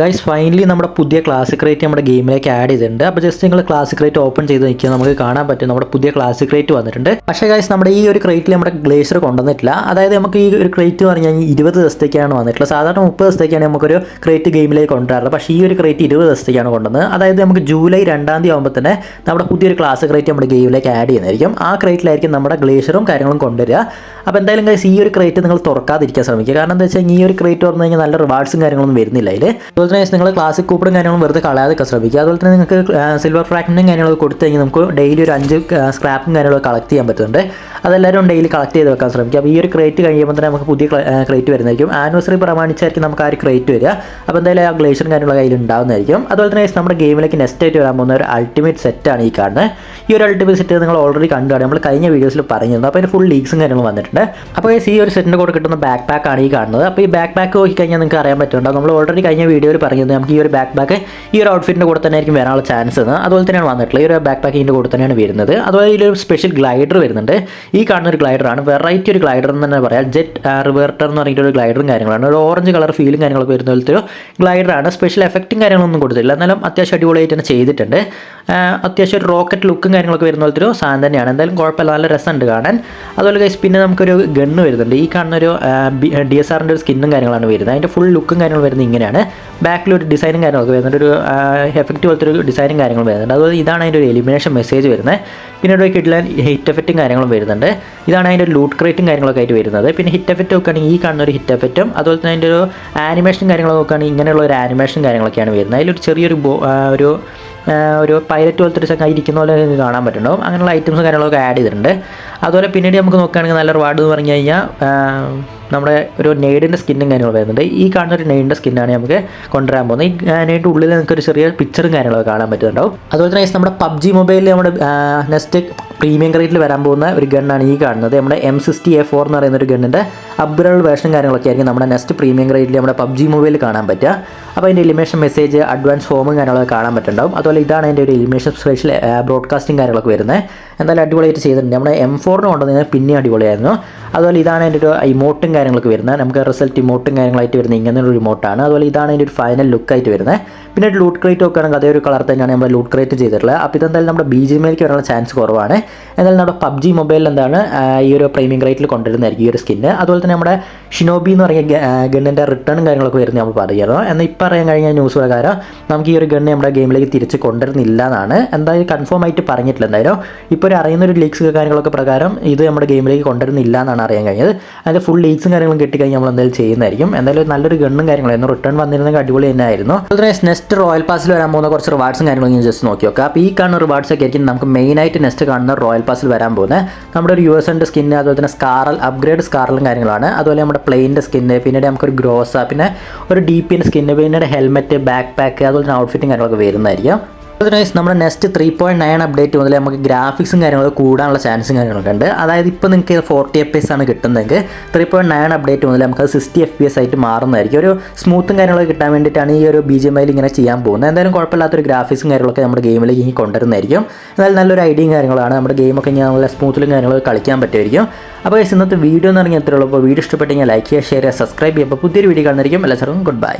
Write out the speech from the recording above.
Guys finally നമ്മുടെ പുതിയ classic rate നമ്മുടെ ഗെയിമിലേക്ക് ആഡ് ചെയ്തിട്ടുണ്ട്. അപ്പോൾ ജസ്റ്റ് നിങ്ങൾ ക്ലാസിക് റേറ്റ് ഓപ്പൺ ചെയ്ത് നിൽക്കുക. നമുക്ക് കാണാൻ പറ്റും നമ്മുടെ പുതിയ ക്ലാസിക് റേറ്റ് വന്നിട്ടുണ്ട്. പക്ഷേ ഗൈസ് നമ്മുടെ ഈ ഒരു ക്രേറ്റിൽ നമ്മുടെ ഗ്ലേഷ്യർ കൊണ്ടുവന്നിട്ടില്ല. അതായത് നമുക്ക് ഈ ഒരു ക്രേറ്റ് എന്ന് പറഞ്ഞാൽ ഇരുപത് ദിവസത്തേക്കാണ് വന്നിട്ടുള്ളത്. സാധാരണ മുപ്പത് ദിവസത്തേക്കാണ് നമുക്കൊരു ക്രേറ്റ് ഗെയിമിലേക്ക് കൊണ്ടുവരാറ് പക്ഷേ ഈ ഒരു ക്രേറ്റ് ഇരുപത് ദിവസത്തേക്കാണ് കൊണ്ടുവന്നത്. അതായത് നമുക്ക് ജൂലൈ രണ്ടാം തീയതി ആകുമ്പോൾ തന്നെ നമ്മുടെ പുതിയൊരു ക്ലാസിക് റേറ്റ് നമ്മുടെ ഗെയിമിലേക്ക് ആഡ് ചെയ്യുന്നതായിരിക്കും. ആ ക്രേറ്റിലായിരിക്കും നമ്മുടെ ഗ്ലേഷ്യറും കാര്യങ്ങളും കൊണ്ടുവരിക. അപ്പോൾ എന്തായാലും ഗൈസ് ഈ ഒരു ക്രേറ്റ് നിങ്ങൾ തുറക്കാതിരിക്കാൻ ശ്രമിക്കുക. കാരണം എന്താ വെച്ചാൽ ഈ ഒരു ക്രേറ്റ് തുറന്നു കഴിഞ്ഞാൽ നല്ല റിവാർഡ്സും കാര്യങ്ങളൊന്നും വരുന്നില്ല അതിൽ അതുപോലെ തന്നെ നിങ്ങൾ ക്ലാസിക് കൂപ്പറും കാര്യങ്ങളും വെറുതെ കളയാതൊക്കെ ശ്രമിക്കുക. അതുപോലെ തന്നെ നിങ്ങൾക്ക് സിൽവർ ഫ്രാക്റ്റിനും കാര്യങ്ങളൊക്കെ കൊടുത്തു കഴിഞ്ഞാൽ നമുക്ക് ഡെയിലി ഒരു അഞ്ച് സ്ക്രാപ്പും കാര്യങ്ങളൊക്കെ കളക്ട് ചെയ്യാൻ പറ്റുന്നുണ്ട്. അതെല്ലാവരും ഡെയിലി കളക്ട് ചെയ്ത് വെക്കാൻ ശ്രമിക്കുക അപ്പോൾ ഈ ഒരു ക്രേറ്റ് കഴിയുമ്പോൾ തന്നെ നമുക്ക് പുതിയ ക്രേറ്റ് വരുന്നതായിരിക്കും. ആനിവേഴ്സറി പ്രമാണിച്ചായിരിക്കും നമുക്ക് ആ ഒരു ക്രേറ്റ് വരിക. അപ്പോൾ എന്തായാലും ആ ഗ്ലേഷ്യറും കാര്യങ്ങളൊക്കെ കയ്യിൽ ഉണ്ടാകുന്നതായിരിക്കും അതുപോലെ തന്നെ നമ്മുടെ ഗെയിമിലേക്ക് നെക്സ്റ്റ് ആയിട്ട് വരാൻ പോകുന്ന ഒരു അൾട്ടിമേറ്റ് സെറ്റാണ് ഈ കാണുന്നത്. ഈ ഒരു അൾട്ടിമേറ്റ് സെറ്റ് നിങ്ങൾ ഓൾറെഡി കണ്ടുകാണ്. നമ്മൾ കഴിഞ്ഞ വീഡിയോസിൽ പറഞ്ഞിരുന്നു. അപ്പോൾ അതിന് ഫുൾ ലീക്സും കാര്യങ്ങളും വന്നിട്ടുണ്ട്. അപ്പോൾ ഈ ഒരു സെറ്റിന്റെ കൂടെ കിട്ടുന്ന ബാക്ക് പാക്ക് ആണ് ഈ കാണുന്നത്. അപ്പോൾ ഈ ബാക്ക് പാക്ക് നോക്കിക്കഴിഞ്ഞാൽ നിങ്ങൾക്ക് അറിയാൻ പറ്റുന്നുണ്ടോ. നമ്മൾ ഓൾറെഡി കഴിഞ്ഞ വീഡിയോയിൽ പറഞ്ഞിരുന്നു നമുക്ക് ഈ ഒരു ബാക്ക് പാക്ക് ഈ ഒരു ഔട്ട്ഫിറ്റിന്റെ കൂടെ തന്നെ ആയിരിക്കും വരാനുള്ള ചാൻസ് എന്ന്. അതുപോലെ തന്നെയാണ് വന്നിട്ടുള്ളത്. ഈ ഒരു ബാക്ക് പാക്കിന്റെ കൂടെ തന്നെയാണ് വരുന്നത്. അതുപോലെ ഈ ഒരു സ്പെഷ്യൽ ഗ്ലൈഡർ വരുന്നുണ്ട്. ഈ കാണുന്ന ഒരു ഗ്ലൈഡറാണ് വെറൈറ്റി ഒരു ഗ്ലൈഡർ എന്ന് തന്നെ പറയാം. ജെറ്റ് റിവേർട്ടർ എന്ന് പറഞ്ഞിട്ട് ഒരു ഗ്ലൈഡറും കാര്യങ്ങളാണ്. ഒരു ഓറഞ്ച് കളർ ഫീലും കാര്യങ്ങളൊക്കെ വരുന്ന പോലത്തെ ഒരു ഗ്ലൈഡറാണ് സ്പെഷ്യൽ എഫക്റ്റും കാര്യങ്ങളൊന്നും കൊടുത്തില്ല എന്നാലും അത്യാവശ്യം അടിപൊളിയായിട്ട് തന്നെ ചെയ്തിട്ടുണ്ട്. അത്യാവശ്യം ഒരു റോക്കറ്റ് ലുക്കും കാര്യങ്ങളൊക്കെ വരുന്ന പോലത്തെ ഒരു സാധനം തന്നെയാണ്. എന്തായാലും കുഴപ്പമില്ല നല്ല രസമുണ്ട് കാണാൻ. അതുപോലെ ഗൈസ് പിന്നെ നമുക്കൊരു ഗണ്ണ് വരുന്നുണ്ട്. ഈ കാണുന്ന ഒരു ഡി എസ് ആറിന്റെ ഒരു സ്കിന്നും കാര്യങ്ങളാണ് വരുന്നത്. അതിന്റെ ഫുൾ ലുക്കും കാര്യങ്ങളും വരുന്നത് ഇങ്ങനെയാണ്. ബാക്കിൽ ഒരു ഡിസൈനും കാര്യങ്ങളൊക്കെ വരുന്നുണ്ട്. ഒരു എഫക്റ്റ് പോലത്തെ ഒരു ഡിസൈനും കാര്യങ്ങളും വരുന്നുണ്ട്. അതുപോലെ ഇതാണ് അതിന്റെ ഒരു എലിമിനേഷൻ മെസ്സേജ് വരുന്നത്. പിന്നെ ഒരു കിഡ്ലാൻ ഹിറ്റ് എഫക്റ്റും കാര്യങ്ങളും വരുന്നുണ്ട്. ഇതാണ് അതിന്റെ ലൂട്ട് ക്രേറ്റും കാര്യങ്ങളൊക്കെ ആയിട്ട് വരുന്നത്. പിന്നെ ഹിറ്റ് എഫക്റ്റ് നോക്കുകയാണെങ്കിൽ ഈ കാണുന്ന ഒരു ഹിറ്റ് എഫക്റ്റും അതുപോലെ തന്നെ അതിന്റെ ഒരു ആനിമേഷൻ കാര്യങ്ങളൊക്കെ നോക്കുകയാണെങ്കിൽ ഇങ്ങനെയുള്ള ഒരു ആനിമേഷൻ കാര്യങ്ങളൊക്കെയാണ് വരുന്നത്. അതിലൊരു ചെറിയൊരു ഒരു ഒരു പൈലറ്റ് പോലത്തെ ഒരു ഇരിക്കുന്ന പോലെ നിങ്ങൾക്ക് കാണാൻ പറ്റുന്നുണ്ടാവും. അങ്ങനെയുള്ള ഐറ്റംസും കാര്യങ്ങളൊക്കെ ആഡ് ചെയ്തിട്ടുണ്ട്. അതുപോലെ പിന്നീട് നമുക്ക് നോക്കുകയാണെങ്കിൽ നല്ല റിവാർഡ് എന്ന് പറഞ്ഞു കഴിഞ്ഞാൽ നമ്മുടെ ഒരു നെയ്ഡിന്റെ സ്കിന്നും കാര്യങ്ങളും വരുന്നുണ്ട്. ഈ കാണുന്ന ഒരു നെയ്ഡിന്റെ സ്കിന്നാണ് നമുക്ക് കൊണ്ടുവരാൻ പോകുന്നത്. ഈ നെയ്ഡിന്റെ ഉള്ളിൽ നിങ്ങൾക്ക് ഒരു ചെറിയ പിക്ചറും കാര്യങ്ങളൊക്കെ കാണാൻ പറ്റുന്നുണ്ടാവും. അതുപോലെ തന്നെ നമ്മുടെ പബ്ജി മൊബൈലിൽ നമ്മുടെ നെക്സ്റ്റ് പ്രീമിയം ക്രേറ്റിൽ വരാൻ പോകുന്ന ഒരു ഗണ്ണാണ് ഈ കാണുന്നത്. നമ്മുടെ എം സിക്സ്റ്റി എ ഫോർ എന്ന് പറയുന്ന ഒരു ഗണ്ണിന്റെ അപ്ഗ്രേഡ് വേർഷൻ കാര്യങ്ങളൊക്കെ ആയിരിക്കും നമ്മുടെ നെക്സ്റ്റ് പ്രീമിയം ക്രേറ്റിൽ നമ്മുടെ പബ്ജി മൊബൈലിൽ കാണാൻ പറ്റുക. അപ്പോൾ അതിന്റെ എലിമേഷൻ മെസ്സേജ് അഡ്വാൻസ് ഫോമും കാര്യങ്ങളൊക്കെ കാണാൻ പറ്റുന്നുണ്ടാവും. അതുപോലെ ഇതാണ് അതിന്റെ ഒരു എലിമേഷൻ സ്പെഷ്യൽ ബ്രോഡ്കാസ്റ്റിംഗ് കാര്യങ്ങളൊക്കെ വരുന്നത്. എന്തായാലും അടിപൊളിയായിട്ട് ചെയ്തിട്ടുണ്ട്. നമ്മുടെ എം ഫോറിന് കൊണ്ടുവന്നത് പിന്നെയും അടിപൊളിയായിരുന്നു. അതുപോലെ ഇതാണ് അതിന്റെ ഒരു ഇമോട്ടും കാര്യങ്ങളൊക്കെ വരുന്നത്. നമുക്ക് റിസൾട്ട് ഇമോട്ടും കാര്യങ്ങളായിട്ട് വരുന്നത് ഇങ്ങനെ ഒരു ഇമോട്ടാണ് അതുപോലെ ഇതാണ് അതിന്റെ ഒരു ഫൈനൽ ലുക്കായിട്ട് വരുന്നത്. പിന്നെ ലൂട്ട് ക്രേറ്റ് നോക്കുകയാണെങ്കിൽ അതേ ഒരു കളർ തന്നെയാണ് നമ്മൾ ലൂട്ട് ക്രേറ്റ് ചെയ്തിട്ടുള്ളത്. അപ്പോൾ ഇതെന്തായാലും നമ്മുടെ ബി ജി മേലേക്ക് വരാനുള്ള ചാൻസ് കുറവാണ്. എന്നാലും നമ്മുടെ പബ്ജി മൊബൈലിൽ എന്താണ് ഈ ഒരു പ്രീമിയം ക്രേറ്റിൽ കൊണ്ടുവരുന്നതായിരിക്കും ഈ ഒരു സ്കിന്ന് അതുപോലെ തന്നെ നമ്മുടെ ഷിനോബി എന്ന് പറയുന്ന ഗണ്ണിന്റെ റിട്ടേൺ കാര്യങ്ങളൊക്കെ വരുന്നത് നമ്മൾ പറയുന്നത് എന്നാൽ ഇപ്പോൾ അറിയാൻ കഴിഞ്ഞ ന്യൂസ് പ്രകാരം നമുക്ക് ഈ ഒരു ഗണ്ണ് നമ്മുടെ ഗെയിമിലേക്ക് തിരിച്ച് കൊണ്ടുവരുന്നില്ല എന്നാണ്. എന്തായാലും കൺഫേം ആയിട്ട് പറഞ്ഞിട്ടില്ല എന്തായാലും. ഇപ്പോൾ ഒരു അറിയുന്ന ഒരു ലീക്സ് കാര്യങ്ങളൊക്കെ പ്രകാരം ഇത് നമ്മുടെ ഗെയിമിലേക്ക് കൊണ്ടുവരുന്നില്ല എന്നാണ് അറിയാൻ കഴിഞ്ഞത്. അതിന്റെ ഫുൾ ലീക്സും കാര്യങ്ങളും കിട്ടിക്കഴിഞ്ഞാൽ നമ്മൾ എന്തായാലും ചെയ്യുന്നതായിരിക്കും. എന്തായാലും നല്ലൊരു ഗണ്ണും കാര്യങ്ങളായിരുന്നു റിട്ടേൺ വന്നിരുന്നെങ്കിൽ അടിപൊളി തന്നെ ആയിരുന്നു അതുപോലെ തന്നെ നെക്സ്റ്റ് റോയൽ പാസിൽ വരാൻ പോകുന്ന കുറച്ച് റിവാർഡ്സും കാര്യങ്ങളും ഞാൻ ജസ്റ്റ് നോക്കി നോക്കാം അപ്പോൾ ഈ കാണുന്ന റിവാർഡ്സ് ഒക്കെ ആയിരിക്കും നമുക്ക് മെയിനായിട്ട് നെക്സ്റ്റ് കാണുന്ന റോയൽ പാസിൽ വരാൻ പോകുന്നത്. നമ്മുടെ ഒരു യു എസ് എന്റെ സ്കിന്ന് അതുപോലെ തന്നെ സ്കാറൽ അപ്ഗ്രേഡ് സ്കാറലും കാര്യങ്ങളാണ്. അതുപോലെ നമ്മുടെ പ്ലെയിന്റെ സ്കിന്ന് പിന്നീട് നമുക്കൊരു ഗ്രോസ പിന്നെ ഒരു ഡി പിന്റെ സ്കിന്ന് പിന്നീട് ഹെൽമെറ്റ് ബാക്ക് പാക്ക് അതുപോലെ തന്നെ ഔട്ട്ഫിറ്റും കാര്യങ്ങളൊക്കെ വരുന്നതായിരിക്കും. തന്നെ നമ്മുടെ next three point nine update മുതൽ നമുക്ക് ഗ്രാഫിക്സും കാര്യങ്ങളും കൂടാനുള്ള ചാൻസും കാര്യങ്ങളൊക്കെ ഉണ്ട്. അതായത് ഇപ്പോൾ നിങ്ങൾക്ക് ഫോർട്ടി എഫ് എസ് ആണ് കിട്ടുന്നതെങ്കിൽ ത്രീ പോയിന്റ് നയൻ അപ്ഡേറ്റ് മുതൽ നമുക്ക് സിക്സ്റ്റി എഫ് പി എസ് ആയിട്ട് മാറുന്നതായിരിക്കും. ഒരു സ്മൂത്തും കാര്യങ്ങളൊക്കെ കിട്ടാൻ വേണ്ടിയിട്ടാണ് ഈ ഒരു ബി ജി എം ഇങ്ങനെ ചെയ്യാൻ പോകുന്നത്. എന്തായാലും കുഴപ്പമില്ലാത്തൊരു ഗ്രാഫിക്സും കാര്യങ്ങളൊക്കെ നമ്മുടെ ഗെയിമിലേക്ക് ഇനി കൊണ്ടുവരുന്നതായിരിക്കും. എന്നാലും നല്ലൊരു ഐഡിയയും കാര്യങ്ങളാണ്. നമ്മുടെ ഗെയിമൊക്കെ ഇനി നല്ല സ്മൂത്തിലും കാര്യങ്ങളൊക്കെ കളിക്കാൻ പറ്റുമായിരിക്കും. അപ്പോൾ ഇന്നത്തെ വീഡിയോ എന്ന് പറഞ്ഞാൽ എത്രയുള്ളൂ അപ്പോൾ വീഡിയോ ഇഷ്ടപ്പെട്ടെങ്കിൽ ലൈക്ക് ചെയ്യുക ഷെയർ ചെയ്യുക സബ്സ്ക്രൈബ് ചെയ്യുക. അപ്പോൾ പുതിയൊരു വീഡിയോ കാണുന്നതായിരിക്കും. എല്ലാ സർക്കും ഗുഡ് ബൈ